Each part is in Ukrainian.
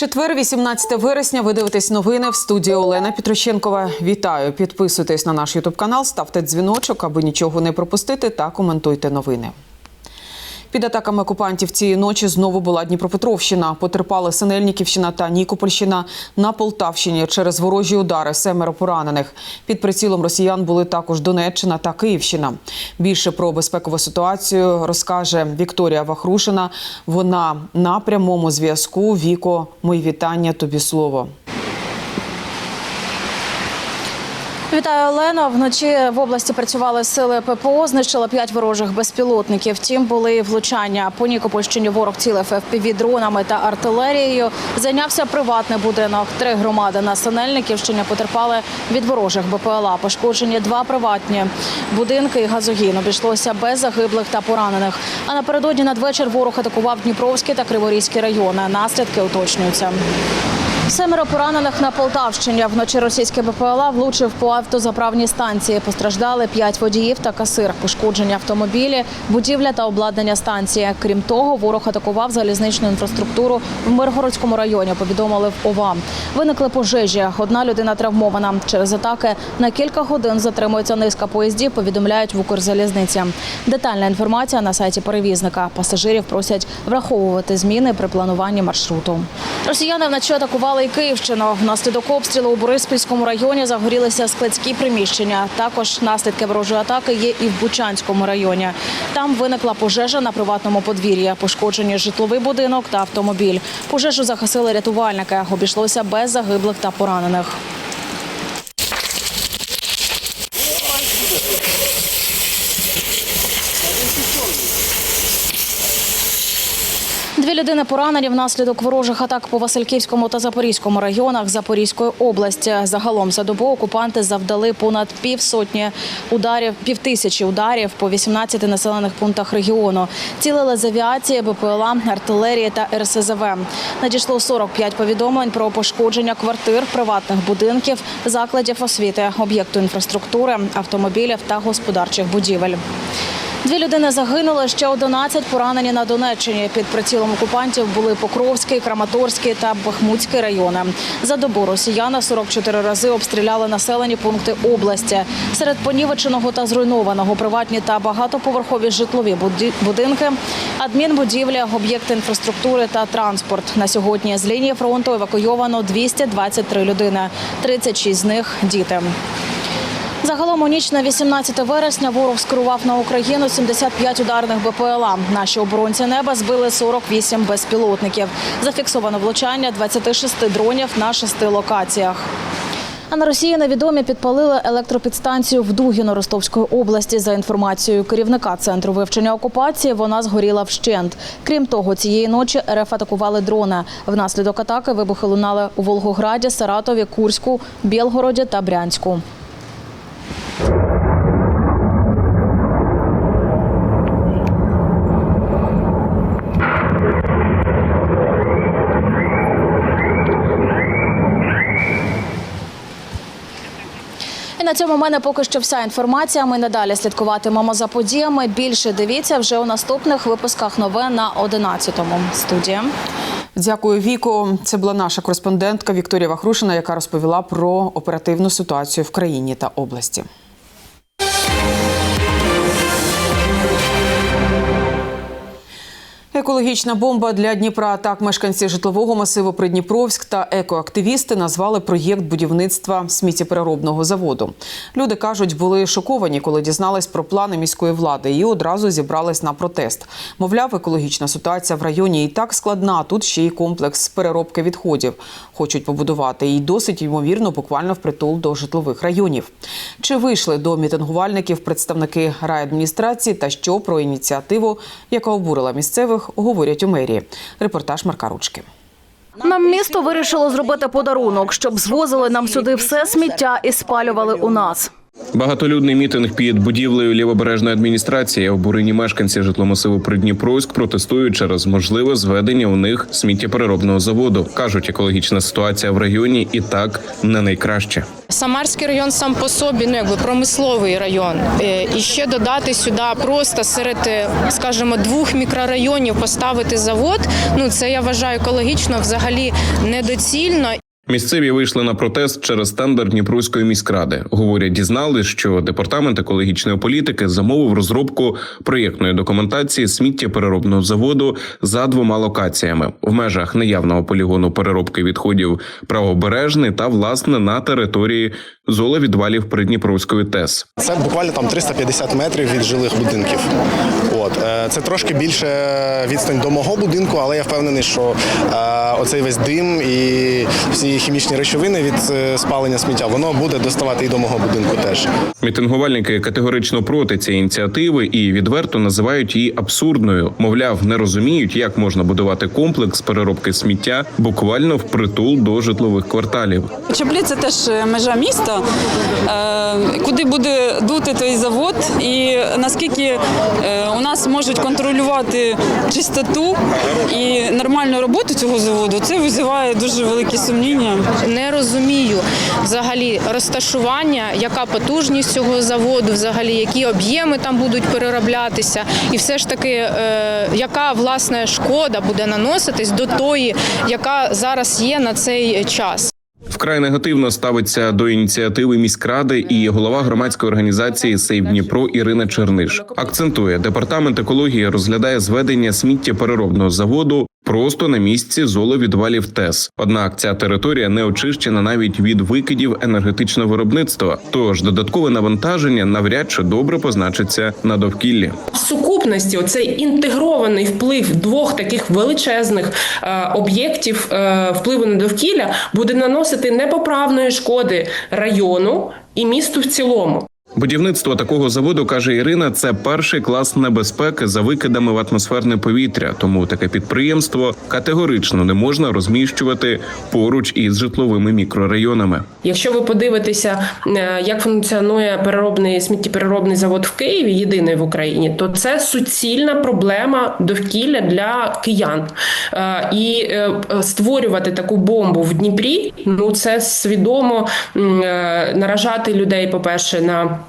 Четвер, 18 вересня. Ви дивитесь новини в студії Олена Петрощенкова. Вітаю! Підписуйтесь на наш ютуб канал, ставте дзвіночок, аби нічого не пропустити, та коментуйте новини. Під атаками окупантів цієї ночі знову була Дніпропетровщина. Потерпали Синельниківщина та Нікопольщина на Полтавщині через ворожі удари. Семеро поранених. Під прицілом росіян були також Донеччина та Київщина. Більше про безпекову ситуацію розкаже Вікторія Вахрушина. Вона на прямому зв'язку. Віко, мої вітання. Тобі слово. Вітаю, Олено. Вночі в області працювали сили ППО, знищили п'ять ворожих безпілотників. Втім, були влучання. По Нікопольщині ворог цілив fpv дронами та артилерією. Зайнявся приватний будинок. Три громади на Синельниківщині потерпали від ворожих БПЛА. Пошкоджені два приватні будинки і газогін. Обійшлося без загиблих та поранених. А напередодні надвечір ворог атакував Дніпровський та Криворізький райони. Наслідки уточнюються. Семеро поранених на Полтавщині. Вночі російський БПЛА влучив по автозаправній станції. Постраждали п'ять водіїв та касир. Пошкоджені автомобілі, будівля та обладнання станції. Крім того, ворог атакував залізничну інфраструктуру в Миргородському районі. Повідомили в ОВА. Виникли пожежі. Одна людина травмована. Через атаки на кілька годин затримується низка поїздів. Повідомляють в Укрзалізниці. Детальна інформація на сайті перевізника. Пасажирів просять враховувати зміни при плануванні маршруту. Росіяни вночі атакували і Київщину. Внаслідок обстрілу у Бориспільському районі загорілися складські приміщення. Також наслідки ворожої атаки є і в Бучанському районі. Там виникла пожежа на приватному подвір'ї. Пошкоджені житловий будинок та автомобіль. Пожежу загасили рятувальники. Обійшлося без загиблих та поранених. Людини поранені внаслідок ворожих атак по Васильківському та Запорізькому районах Запорізької області. Загалом за добу окупанти завдали понад півсотні ударів, півтисячі ударів по 18 населених пунктах регіону. Цілили з авіації, БПЛА, артилерії та РСЗВ. Надійшло 45 повідомлень про пошкодження квартир, приватних будинків, закладів освіти, об'єкту інфраструктури, автомобілів та господарчих будівель. Дві людини загинули, ще 11 поранені на Донеччині. Під прицілом окупантів були Покровський, Краматорський та Бахмутський райони. За добу росіяни 44 рази обстріляли населені пункти області. Серед понівеченого та зруйнованого приватні та багатоповерхові житлові будинки, адмінбудівлі, об'єкти інфраструктури та транспорт. На сьогодні з лінії фронту евакуйовано 223 людини, 36 з них діти. Загалом у ніч на 18 вересня ворог скерував на Україну 75 ударних БПЛА. Наші оборонці неба збили 48 безпілотників. Зафіксовано влучання 26 дронів на шести локаціях. А на Росії невідомі підпалили електропідстанцію в Дугіно Ростовської області. За інформацією керівника центру вивчення окупації, вона згоріла вщент. Крім того, цієї ночі РФ атакували дрони. Внаслідок атаки вибухи лунали у Волгограді, Саратові, Курську, Білгороді та Брянську. І на цьому в мене поки що вся інформація. Ми надалі слідкуватимемо за подіями. Більше дивіться вже у наступних випусках новин на 11-му. Студія. Дякую, Віко. Це була наша кореспондентка Вікторія Вахрушина, яка розповіла про оперативну ситуацію в країні та області. Екологічна бомба для Дніпра. Так мешканці житлового масиву Придніпровськ та екоактивісти назвали проєкт будівництва сміттєпереробного заводу. Люди кажуть, були шоковані, коли дізнались про плани міської влади, і одразу зібрались на протест. Мовляв, екологічна ситуація в районі і так складна. Тут ще й комплекс переробки відходів хочуть побудувати. І досить ймовірно, буквально впритул до житлових районів. Чи вийшли до мітингувальників представники райадміністрації та що про ініціативу, яка обурила місцевих, говорять у мерії. Репортаж Марка Ручки. Нам місто вирішило зробити подарунок, щоб звозили нам сюди все сміття і спалювали у нас. Багатолюдний мітинг під будівлею лівобережної адміністрації обурені мешканці житломасиву Придніпровськ протестують через можливе зведення у них сміттєпереробного заводу. кажуть, екологічна ситуація в регіоні і так не найкраща. Самарський район сам по собі ну якби промисловий район. Е, І ще додати сюди просто серед, е, скажімо, двох мікрорайонів поставити завод. Ну це я вважаю екологічно взагалі недоцільно. Місцеві вийшли на протест через тендер Дніпровської міськради. Говорять, дізнали, що департамент екологічної політики замовив розробку проєктної документації сміттєпереробного заводу за двома локаціями в межах наявного полігону переробки відходів правобережний та власне на території золовідвалів Придніпровської ТЕС. Це буквально там 350 метрів від жилих будинків. От е, це трошки більше відстань до мого будинку, але я впевнений, що е, оцей весь дим і всі хімічні речовини від е, спалення сміття воно буде доставати і до мого будинку теж. Мітингувальники категорично проти цієї ініціативи і відверто називають її абсурдною. Мовляв, не розуміють, як можна будувати комплекс переробки сміття буквально впритул до житлових кварталів. Чаплі це теж межа міста, е, куди буде дути той завод, і наскільки е, у нас можуть контролювати чистоту і нормальну роботу цього заводу, це визиває дуже великі сумніння. Не розумію взагалі розташування, яка потужність цього заводу, взагалі які об'єми там будуть перероблятися, і все ж таки, е, яка власне шкода буде наноситись до тої, яка зараз є на цей час. Вкрай негативно ставиться до ініціативи міськради і голова громадської організації Сейв Дніпро Ірина Черниш. Акцентує, департамент екології розглядає зведення сміттєпереробного заводу просто на місці золовідвалів ТЕС. Однак ця територія не очищена навіть від викидів енергетичного виробництва. Тож додаткове навантаження навряд чи добре позначиться на довкіллі. Сукупності оцей інтегрований вплив двох таких величезних е, об'єктів е, впливу на довкілля буде наносити непоправної шкоди району і місту в цілому. Будівництво такого заводу каже Ірина. Це перший клас небезпеки за викидами в атмосферне повітря. Тому таке підприємство категорично не можна розміщувати поруч із житловими мікрорайонами. Якщо ви подивитеся, е, як функціонує переробний сміттєпереробний завод в Києві, єдиний в Україні, то це суцільна проблема довкілля для киян. Е, І е, створювати таку бомбу в Дніпрі, ну це свідомо наражати людей, по-перше, на е,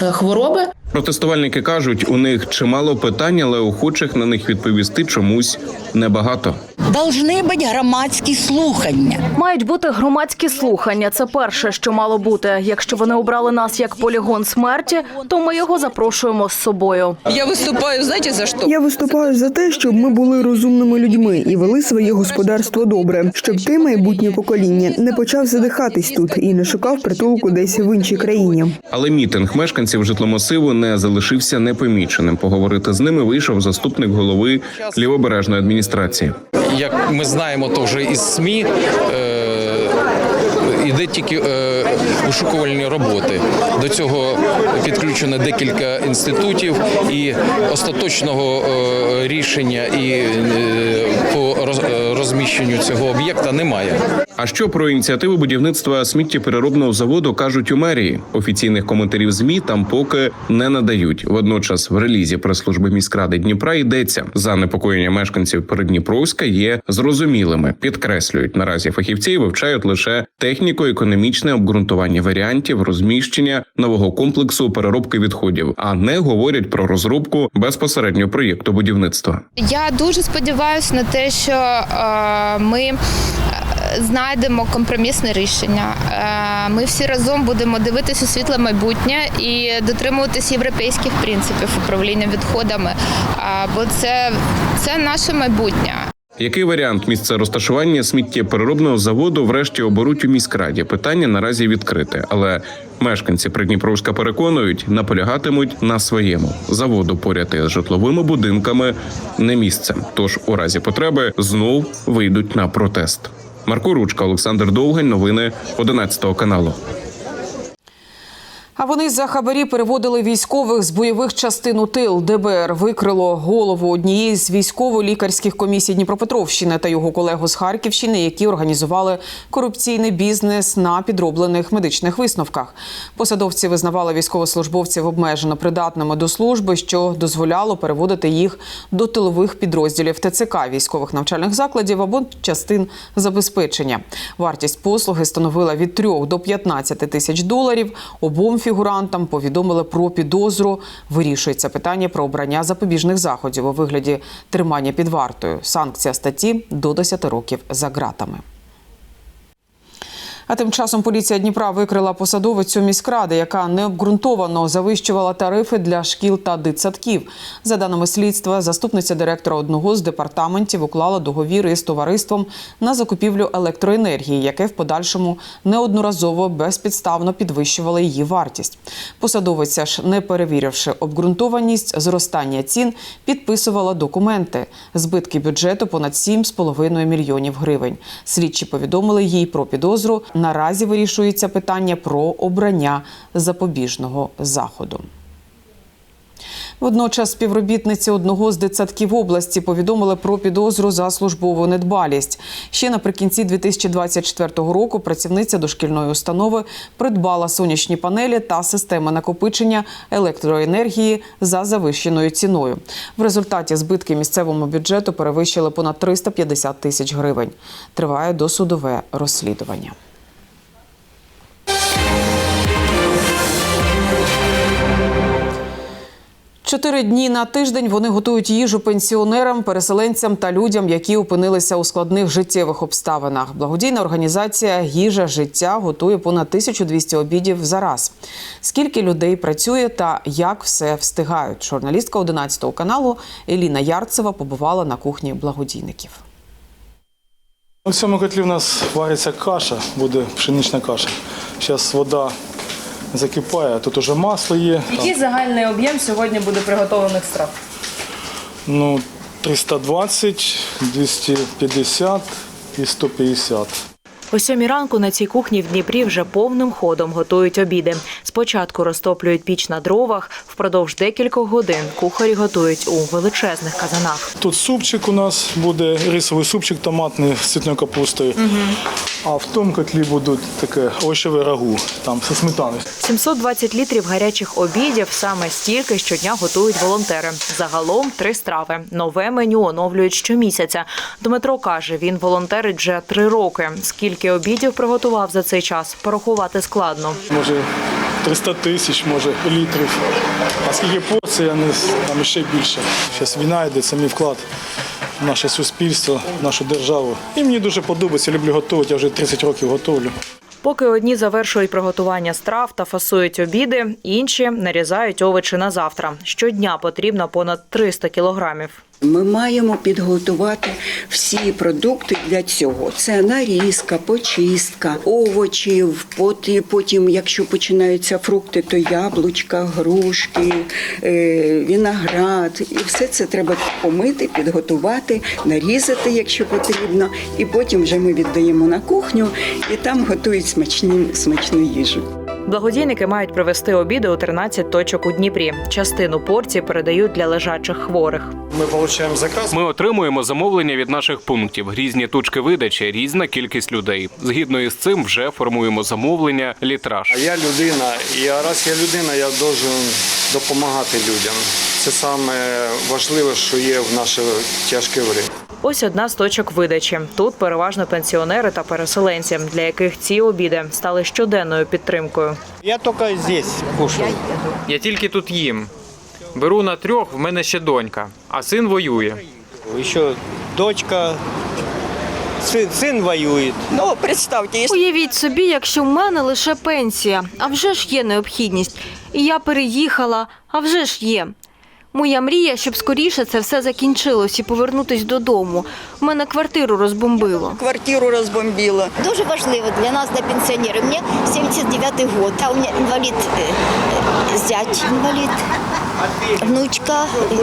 хвороби. Протестувальники кажуть, у них чимало питань, але охочих на них відповісти чомусь небагато. Должны бути громадські слухання. Мають бути громадські слухання. Це перше, що мало бути. Якщо вони обрали нас як полігон смерті, то ми його запрошуємо з собою. Я выступаю, знаете, за что? Я виступаю за те, щоб ми були розумними людьми і вели своє господарство добре, щоб ти майбутнє покоління не почав задихатись тут і не шукав притулку десь в іншій країні. Але мітинг мешканців житломасиву не залишився непоміченим. Поговорити з ними вийшов заступник голови лівобережної адміністрації. як ми знаємо, то вже із СМІ е, іде тільки е, вишукувальні роботи. До цього підключено декілька інститутів, і остаточного е, рішення і е, по е, розміщенню цього об'єкта немає. А що про ініціативу будівництва сміттєпереробного заводу кажуть у мерії? Офіційних коментарів змі там поки не надають. Водночас в релізі прес-служби міськради Дніпра йдеться занепокоєння мешканців Передніпровська є зрозумілими. Підкреслюють наразі фахівці вивчають лише техніко-економічне обґрунтування варіантів розміщення нового комплексу переробки відходів, а не говорять про розробку безпосередньо проєкту будівництва. Я дуже сподіваюся на те, що е, ми е, знайдемо компромісне рішення. Е, ми всі разом будемо дивитися світле майбутнє і дотримуватись європейських принципів управління відходами. Бо це, це наше майбутнє. Який варіант місця розташування сміттєпереробного заводу врешті оберуть у міськраді? Питання наразі відкрите, але мешканці Придніпровська переконують, наполягатимуть на своєму заводу поряд із житловими будинками не місцем. Тож у разі потреби знов вийдуть на протест. Марко Ручка, Олександр Довгань. Новини 11 каналу. А вони за хабарі переводили військових з бойових частин у тил. ДБР викрило голову однієї з військово-лікарських комісій Дніпропетровщини та його колегу з Харківщини, які організували корупційний бізнес на підроблених медичних висновках. Посадовці визнавали військовослужбовців обмежено придатними до служби, що дозволяло переводити їх до тилових підрозділів ТЦК військових навчальних закладів або частин забезпечення. Вартість послуги становила від 3 до 15 тисяч доларів. Обом фігурантам повідомили про підозру. Вирішується питання про обрання запобіжних заходів у вигляді тримання під вартою. Санкція статті до 10 років за ґратами. А тим часом поліція Дніпра викрила посадовицю міськради, яка необґрунтовано завищувала тарифи для шкіл та дитсадків. За даними слідства, заступниця директора одного з департаментів уклала договір із товариством на закупівлю електроенергії, яке в подальшому неодноразово безпідставно підвищувало її вартість. Посадовиця ж, не перевіривши обґрунтованість зростання цін, підписувала документи. Збитки бюджету понад 7,5 мільйонів гривень. Слідчі повідомили їй про підозру. Наразі вирішується питання про обрання запобіжного заходу. Водночас співробітниці одного з дитсадків області повідомили про підозру за службову недбалість. Ще наприкінці 2024 року працівниця дошкільної установи придбала сонячні панелі та системи накопичення електроенергії за завищеною ціною. В результаті збитки місцевому бюджету перевищили понад 350 тисяч гривень. Триває досудове розслідування. Чотири дні на тиждень вони готують їжу пенсіонерам, переселенцям та людям, які опинилися у складних життєвих обставинах. Благодійна організація Їжа життя готує понад 1200 обідів за раз. Скільки людей працює та як все встигають? Журналістка 11 каналу Еліна Ярцева побувала на кухні благодійників. У цьому котлі в нас вариться каша, буде пшенична каша. Зараз вода закипає, тут уже масло є. Який загальний об'єм сьогодні буде приготовлених страв? Ну, 320, 250 і 150. О сьомій ранку на цій кухні в Дніпрі вже повним ходом готують обіди. Спочатку розтоплюють піч на дровах. Впродовж декількох годин кухарі готують у величезних казанах. Тут супчик у нас буде, рисовий супчик томатний з цвітною капустою. А в тому котлі будуть таке овочеве рагу, там зі сметаною. 720 літрів гарячих обідів саме стільки щодня готують волонтери. Загалом три страви. Нове меню оновлюють щомісяця. Дмитро каже, він волонтерить вже три роки. Скільки обідів приготував за цей час, порахувати складно. Може 300 тисяч, може літрів. А скільки порцій, там ще більше. Зараз війна йде, це мій вклад в наше суспільство, в нашу державу. І мені дуже подобається, люблю готувати, я вже 30 років готовлю. Поки одні завершують приготування страв та фасують обіди, інші нарізають овочі на завтра. Щодня потрібно понад 300 кілограмів. Ми маємо підготувати всі продукти для цього. Це нарізка, почистка, овочів. Потім, якщо починаються фрукти, то яблучка, грушки, е, виноград. І все це треба помити, підготувати, нарізати, якщо потрібно. І потім вже ми віддаємо на кухню і там готують смачні, смачну їжу. Благодійники мають привезти обіди у 13 точок у Дніпрі. Частину порцій передають для лежачих хворих. Ми отримуємо заказ. Ми отримуємо замовлення від наших пунктів, різні точки видачі, різна кількість людей. Згідно із цим, вже формуємо замовлення, літраж. А я людина, і раз я людина, я должен допомагати людям. Це саме важливе, що є в наше тяжке время. Ось одна з точок видачі. Тут переважно пенсіонери та переселенці, для яких ці обіди стали щоденною підтримкою. Я тільки здесь кушаю. Я тільки тут їм. Беру на трьох, в мене ще донька, а син воює. Ще дочка, син, син воює. Ну, представте, Уявіть собі, якщо в мене лише пенсія, а вже ж є необхідність. І я переїхала, а вже ж є. Моя мрія, щоб скоріше це все закінчилось і повернутись додому. У мене квартиру розбомбило. квартиру розбомбила. Дуже важливо для нас, для пенсіонерів. Мені 79-й год, а у мене інвалід, е, зять інвалід, внучка, е,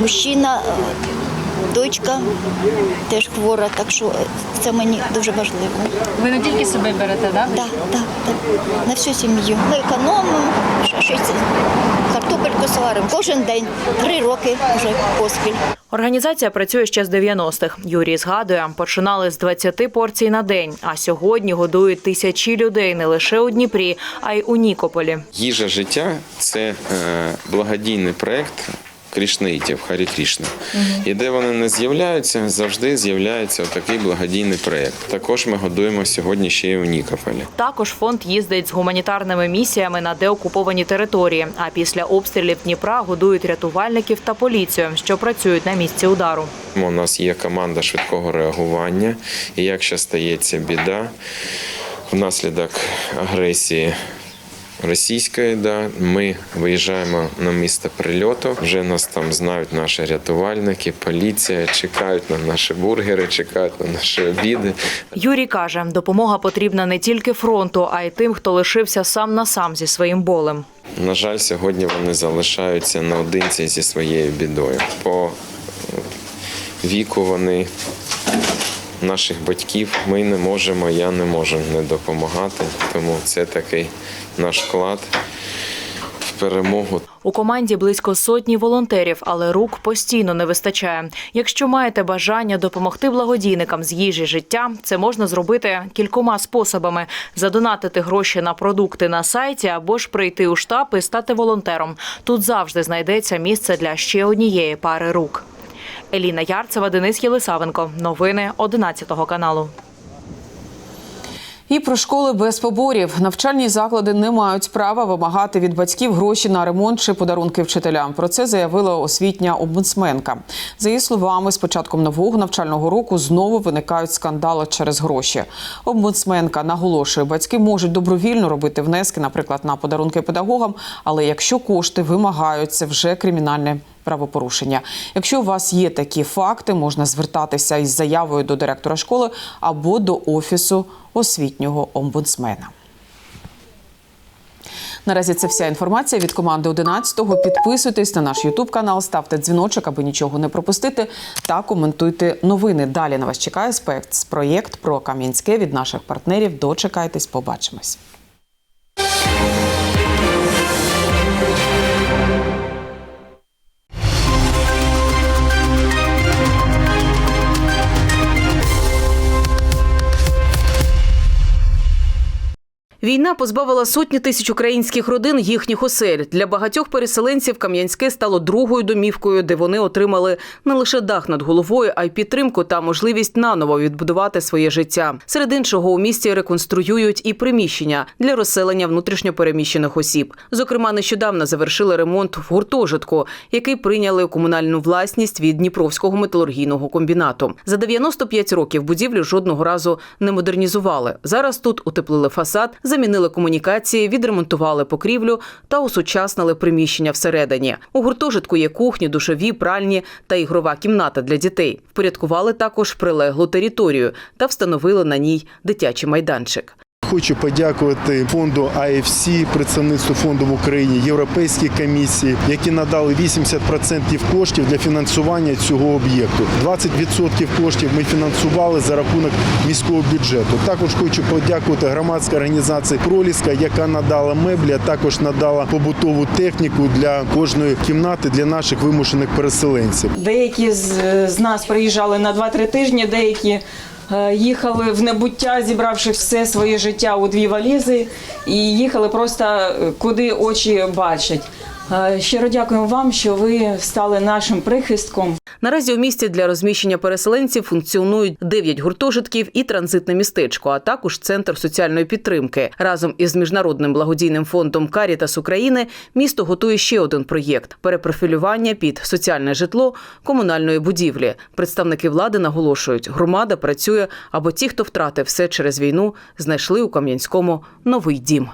мужчина дочка теж хвора, так що це мені дуже важливо. Ви не тільки себе берете, так? Так, так, так. На всю сім'ю. Ми економимо, що- щось картопельку сваримо кожен день, три роки вже поспіль. Організація працює ще з 90-х. Юрій згадує, починали з 20 порцій на день, а сьогодні годують тисячі людей не лише у Дніпрі, а й у Нікополі. Їжа життя це е, благодійний проект крішнаїтів Харі Крішна. І де вони не з'являються, завжди з'являється такий благодійний проект. Також ми годуємо сьогодні ще й у Нікополі. Також фонд їздить з гуманітарними місіями на деокуповані території. А після обстрілів Дніпра годують рятувальників та поліцію, що працюють на місці удару. У нас є команда швидкого реагування, і якщо стається біда внаслідок агресії. Російської, да, ми виїжджаємо на місце прильоту. Вже нас там знають наші рятувальники, поліція, чекають на наші бургери, чекають на наші обіди. Юрій каже, допомога потрібна не тільки фронту, а й тим, хто лишився сам на сам зі своїм болем. На жаль, сьогодні вони залишаються наодинці зі своєю бідою. По віку вони наших батьків ми не можемо, я не можу не допомагати. Тому це такий наш вклад в перемогу. У команді близько сотні волонтерів, але рук постійно не вистачає. Якщо маєте бажання допомогти благодійникам з їжі життя, це можна зробити кількома способами: задонатити гроші на продукти на сайті або ж прийти у штаб і стати волонтером. Тут завжди знайдеться місце для ще однієї пари рук. Еліна Ярцева, Денис Єлисавенко. Новини 11 каналу. І про школи без поборів. Навчальні заклади не мають права вимагати від батьків гроші на ремонт чи подарунки вчителям. Про це заявила освітня омбудсменка. За її словами, з початком нового навчального року знову виникають скандали через гроші. Омбудсменка наголошує, батьки можуть добровільно робити внески, наприклад, на подарунки педагогам, але якщо кошти вимагають, це вже кримінальне правопорушення. Якщо у вас є такі факти, можна звертатися із заявою до директора школи або до офісу освітнього омбудсмена. Наразі це вся інформація від команди 11-го. Підписуйтесь на наш Ютуб канал, ставте дзвіночок, аби нічого не пропустити, та коментуйте новини. Далі на вас чекає спецпроєкт про Кам'янське від наших партнерів. Дочекайтесь, побачимось. Війна позбавила сотні тисяч українських родин їхніх осель. Для багатьох переселенців Кам'янське стало другою домівкою, де вони отримали не лише дах над головою, а й підтримку та можливість наново відбудувати своє життя. Серед іншого у місті реконструюють і приміщення для розселення внутрішньопереміщених осіб. Зокрема, нещодавно завершили ремонт в гуртожитку, який прийняли комунальну власність від Дніпровського металургійного комбінату. За 95 років будівлю жодного разу не модернізували. Зараз тут утеплили фасад замінили комунікації, відремонтували покрівлю та осучаснили приміщення всередині. У гуртожитку є кухні, душові, пральні та ігрова кімната для дітей. Впорядкували також прилеглу територію та встановили на ній дитячий майданчик. Хочу подякувати фонду AFC, представництву фонду в Україні, Європейській комісії, які надали 80% коштів для фінансування цього об'єкту. 20% коштів ми фінансували за рахунок міського бюджету. Також хочу подякувати громадській організації Проліска, яка надала меблі, а також надала побутову техніку для кожної кімнати для наших вимушених переселенців. Деякі з, нас приїжджали на 2-3 тижні, деякі їхали в небуття, зібравши все своє життя у дві валізи, і їхали просто е, куди очі бачать. Е, Щиро дякуємо вам, що ви стали нашим прихистком. Наразі у місті для розміщення переселенців функціонують 9 гуртожитків і транзитне містечко, а також центр соціальної підтримки. Разом із міжнародним благодійним фондом Карітас України місто готує ще один проєкт перепрофілювання під соціальне житло комунальної будівлі. Представники влади наголошують, громада працює, аби ті, хто втратив все через війну, знайшли у Кам'янському новий дім.